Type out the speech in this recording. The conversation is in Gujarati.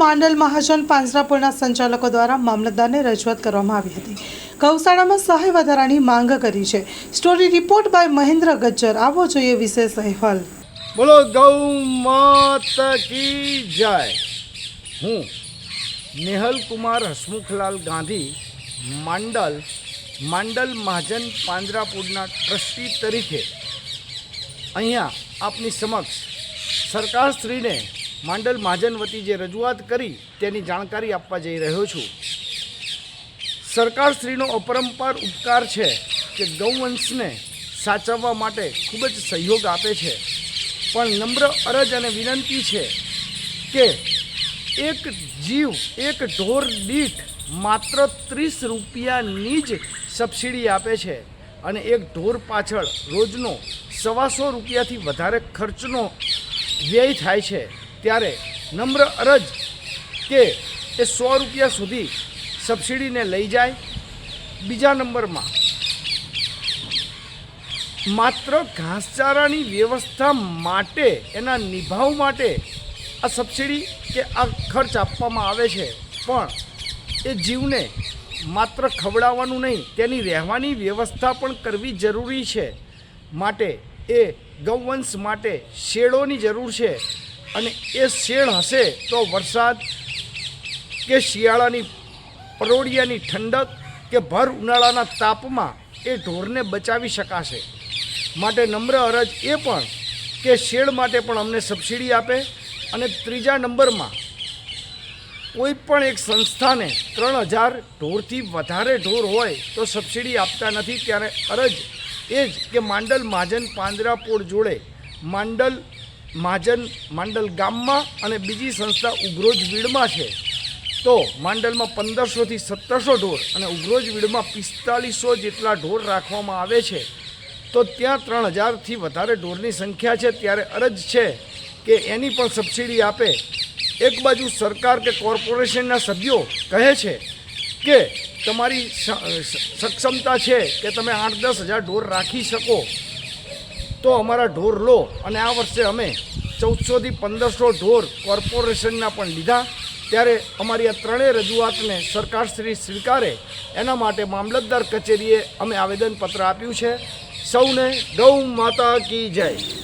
માંડલ મહાજન પાંજરાપોળના સંચાલકો દ્વારા મામલતદારને રજૂઆત કરવામાં આવી હતી. ગૌશાળામાં સહાય વધારાની માંગ કરી છે. Story report by Mahendra Gajjar. આવો જોઈએ વિશેષ અહેવાલ. બોલો, ગૌ માતા કી જય? હું નેહલ કુમાર હસમુખલાલ ગાંધી, માંડલ માંડલ મહાજન પાંજરાપુરના ટ્રસ્ટી તરીકે અહીંયા આપની સમક્ષ સરકારશ્રીને માંડલ મહાજન વતી જે રજૂઆત કરી તેની જાણકારી આપવા જઈ રહ્યો છું. સરકારશ્રીનો અપરંપાર ઉપકાર છે કે ગૌવંશને સાચવવા માટે ખૂબ જ સહયોગ આપે છે. પણ નમ્ર અરજ અને વિનંતી છે કે એક જીવ, એક ઢોર દીઠ માત્ર ત્રીસ રૂપિયાની જ સબસિડી આપે છે અને એક ઢોર પાછળ રોજનો સવાસો રૂપિયાથી વધારે ખર્ચનો વ્યય થાય છે. ત્યારે નમ્ર અરજ કે એ સો રૂપિયા સુધી સબસિડીને લઈ જાય. બીજા નંબરમાં, માત્ર ઘાસચારાની વ્યવસ્થા માટે, એના નિભાવ માટે આ સબસિડી કે આ ખર્ચ આપવામાં આવે છે. પણ એ જીવને માત્ર ખવડાવવાનું નહીં, તેની રહેવાની વ્યવસ્થા પણ કરવી જરૂરી છે. માટે એ ગૌવંશ માટે શેડોની જરૂર છે. અને એ શેડ હશે તો વરસાદ કે શિયાળાની પરોડિયાની ઠંડક કે ભર ઉનાળાના તાપમાં એ ઢોરને બચાવી શકાશે. માટે નમ્ર અરજ એ પણ કે શેડ માટે પણ અમને સબસિડી આપે અને ત્રીજા નંબરમાં કોઈ પણ એક સંસ્થાને ત્રણ હજાર ઢોરથી વધારે ઢોર હોય તો સબસિડી આપતા નથી. ત્યારે અરજ એ જ કે માંડલ મહાજન પાંજરાપોળ જોડે માંડલ મહાજન માંડલ ગામમાં અને બીજી સંસ્થા ઉગ્રોજ વીડમાં છે. તો માંડલમાં પંદરસોથી સત્તરસો ઢોર અને ઉગ્રોજ વીડમાં પિસ્તાલીસો જેટલા ઢોર રાખવામાં આવે છે. તો ત્યાં ત્રણ હજારથી વધારે ઢોરની સંખ્યા છે. ત્યારે અરજ છે કે એની પણ સબસિડી આપે. એક બાજુ સરકાર કે કોર્પોરેશનના સભ્યો કહે છે કે તમારી સક્ષમતા છે કે તમે આઠ દસ હજાર ઢોર રાખી શકો. તો અમારા ઢોર લો. અને આ વર્ષે અમે ચૌદસોથી પંદરસો ઢોર કોર્પોરેશનના પણ લીધા. ત્યારે અમારી આ ત્રણેય રજૂઆતને સરકારશ્રી સ્વીકારે. એના માટે મામલતદાર કચેરીએ અમે આવેદનપત્ર આપ્યું છે. સૌને ગૌ માતા કી જય.